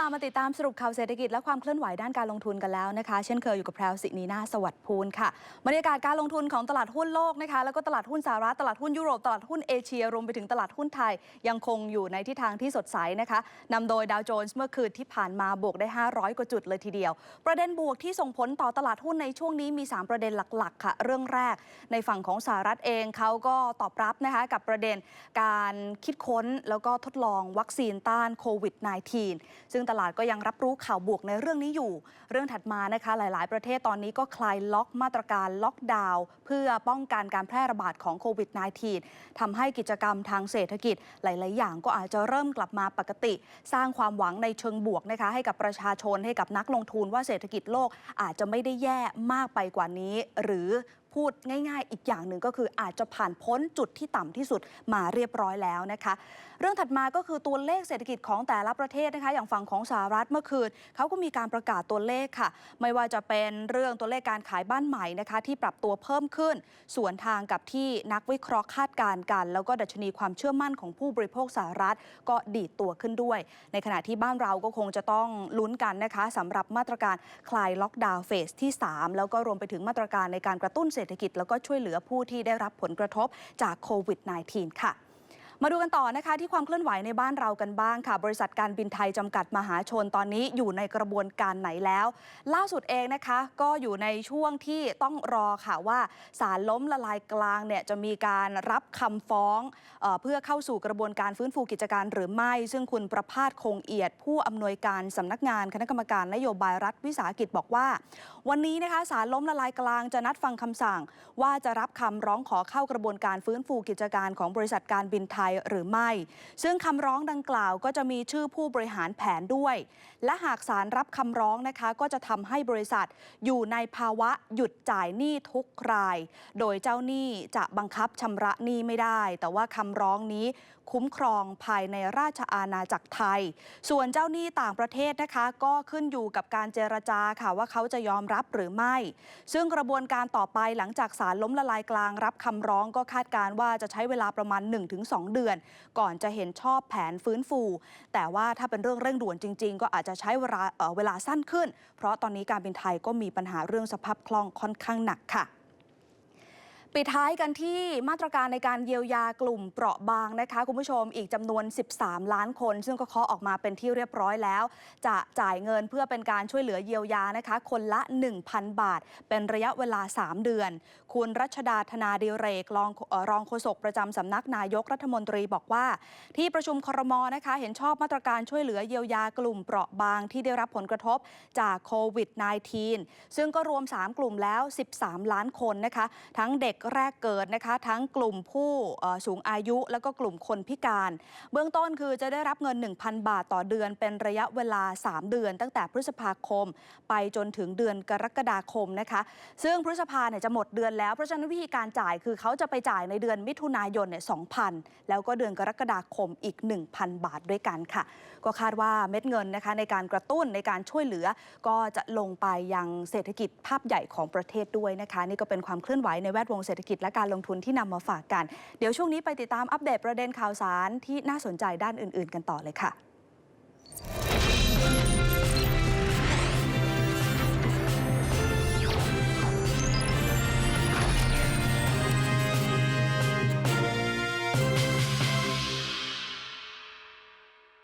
ลามาติดตามสรุปข่าวเศรษฐกิจและความเคลื่อนไหวด้านการลงทุนกันแล้วนะคะ เช่นเคยอยู่กับแพรวสินีนาสวัสดิ์พูนค่ะบรรยากาศการลงทุนของตลาดหุ้นโลกนะคะแล้วก็ตลาดหุ้นสหรัฐตลาดหุ้นยุโรปตลาดหุ้นเอเชียรวมไปถึงตลาดหุ้นไทย ยังคงอยู่ในทิศทางที่สดใสนะคะนำโดยดาวโจนส์เมื่อคืนที่ผ่านมาบวกได้ 500 กว่าจุดเลยทีเดียว ประเด็นบวกที่ส่งผลต่อตลาดหุ้นในช่วงนี้มี 3 ประเด็นหลักๆ ค่ะ เรื่องแรก ในฝั่งของสหรัฐเองเขาก็ตอบรับนะคะกับประเด็นการคิดค้นแล้วก็ทดลองวัคซีนต้านโควิด -19 ซึ่งตลาดก็ยังรับรู้ข่าวบวกในเรื่องนี้อยู่ เรื่องถัดมานะคะ หลาย ๆ ประเทศตอนนี้ก็คลายล็อกมาตรการล็อกดาวน์เพื่อป้องกันการแพร่ระบาดของโควิด -19 ทำให้กิจกรรมทางเศรษฐกิจหลาย ๆ อย่างก็อาจจะเริ่มกลับมาปกติ สร้างความหวังในเชิงบวกนะคะ ให้กับประชาชนให้กับนักลงทุนว่าเศรษฐกิจโลกอาจจะไม่ได้แย่มากไปกว่านี้ หรือ พูดง่ายๆ อีกอย่างหนึ่งก็คืออาจจะผ่านพ้นจุดที่ต่ำที่สุดมาเรียบร้อยแล้วนะคะ เรื่องถัดมาก็คือตัวเลขเศรษฐกิจของแต่ละประเทศนะคะ อย่างฝั่งของสหรัฐเมื่อคืนเขาก็มีการประกาศตัวเลขค่ะ ไม่ว่าจะเป็นเรื่องตัวเลขการขายบ้านใหม่นะคะ ที่ปรับตัวเพิ่มขึ้นส่วนทางกับที่นักวิเคราะห์คาดการณ์กัน แล้วก็ดัชนีความเชื่อมั่นของผู้บริโภคสหรัฐก็ดีดตัวขึ้นด้วย ในขณะที่บ้านเราก็คงจะต้องลุ้นกันนะคะสำหรับมาตรการคลายล็อกดาวน์เฟสที่ 3 แล้วก็รวมไปถึงมาตรการในการกระตุ้นเศรษฐกิจ แล้วก็ช่วยเหลือผู้ที่ได้รับผลกระทบจากโควิด -19 ค่ะ มาดูกันต่อนะคะที่ความเคลื่อนไหวในบ้านเรากันบ้างค่ะ บริษัทการบินไทยจำกัดมหาชนตอนนี้อยู่ในกระบวนการไหนแล้ว ล่าสุดเองนะคะ ก็อยู่ในช่วงที่ต้องรอค่ะว่าศาลล้มละลายกลางเนี่ยจะมีการรับคำฟ้องเออเพื่อเข้าสู่กระบวนการฟื้นฟูกิจการหรือไม่ ซึ่งคุณประพาสคงเอียด ผู้อำนวยการสำนักงานคณะกรรมการนโยบายรัฐวิสาหกิจบอกว่า วันนี้นะคะศาลล้มละลายกลางจะนัดฟังคำสั่ง ว่าจะรับคำร้องขอเข้ากระบวนการฟื้นฟูกิจการของบริษัทการบินไทยหรือไม่ ซึ่งคำร้องดังกล่าวก็จะมีชื่อผู้บริหารแผนด้วย และหากศาลรับคำร้องนะคะ ก็จะทำให้บริษัทอยู่ในภาวะหยุดจ่ายหนี้ทุกราย โดยเจ้าหนี้จะบังคับชำระหนี้ไม่ได้ แต่ว่าคำร้องนี้คุ้มครองภายในราชอาณาจักรไทย ส่วนเจ้าหนี้ต่างประเทศนะคะ ก็ขึ้นอยู่กับการเจรจาค่ะว่าเขาจะยอมรับหรือไม่ ซึ่งกระบวนการต่อไปหลังจากศาลล้มละลายกลางรับคำร้องก็คาดการณ์ว่าจะใช้เวลาประมาณ 1-2 เดือนก่อนจะเห็นชอบแผนฟื้นฟู แต่ว่าถ้าเป็นเรื่องเร่งด่วนจริง ๆ ก็อาจจะใช้เวลาเเวลาสั้นขึ้น เพราะตอนนี้การบินไทยก็มีปัญหาเรื่องสภาพคล่องค่อนข้างหนักค่ะ ปิดท้ายกันที่มาตรการในการเยียวยากลุ่มเปราะบางนะคะ คุณผู้ชมอีกจำนวน 13 ล้านคน ซึ่งก็เคาะออกมาเป็นที่เรียบร้อยแล้ว จะจ่ายเงินเพื่อเป็นการช่วยเหลือเยียวยานะคะ คนละ 1,000 บาท เป็นระยะเวลา 3 เดือน คุณรัชดาธนาดิเรกรองรองโฆษกประจำสำนักนายกรัฐมนตรีบอกว่า ที่ประชุมครมนะคะ เห็นชอบมาตรการช่วยเหลือเยียวยากลุ่มเปราะบางที่ได้รับผลกระทบจากโควิด -19 ซึ่งก็รวม 3 กลุ่มแล้ว 13 ล้านคนนะคะ ทั้งเด็กแรกเกิดนะคะ ทั้งกลุ่มผู้เอ่อสูงอายุ แล้วก็กลุ่มคนพิการ เบื้องต้นคือจะได้รับเงิน 1,000 บาทต่อเดือน เป็นระยะเวลา 3 เดือน ตั้งแต่พฤษภาคม ไปจนถึงเดือนกรกฎาคมนะคะ ซึ่งพฤษภาเนี่ยจะหมดเดือนแล้ว เพราะฉะนั้นวิธีการจ่ายคือเขาจะไปจ่ายในเดือนมิถุนายนเนี่ย2,000 แล้วก็เดือนกรกฎาคมอีก 1,000 บาทด้วยกันค่ะ ก็คาดว่าเม็ดเงินนะคะในการกระตุ้นในการช่วยเหลือ ก็จะลงไปยังเศรษฐกิจภาพใหญ่ของประเทศด้วยนะคะ นี่ก็เป็นความเคลื่อนไหวในแวดวงเศรษฐกิจและการลงทุนที่นำมาฝากกัน เดี๋ยวช่วงนี้ไปติดตามอัปเดตประเด็นข่าวสารที่น่าสนใจด้านอื่น ๆ กันต่อเลยค่ะ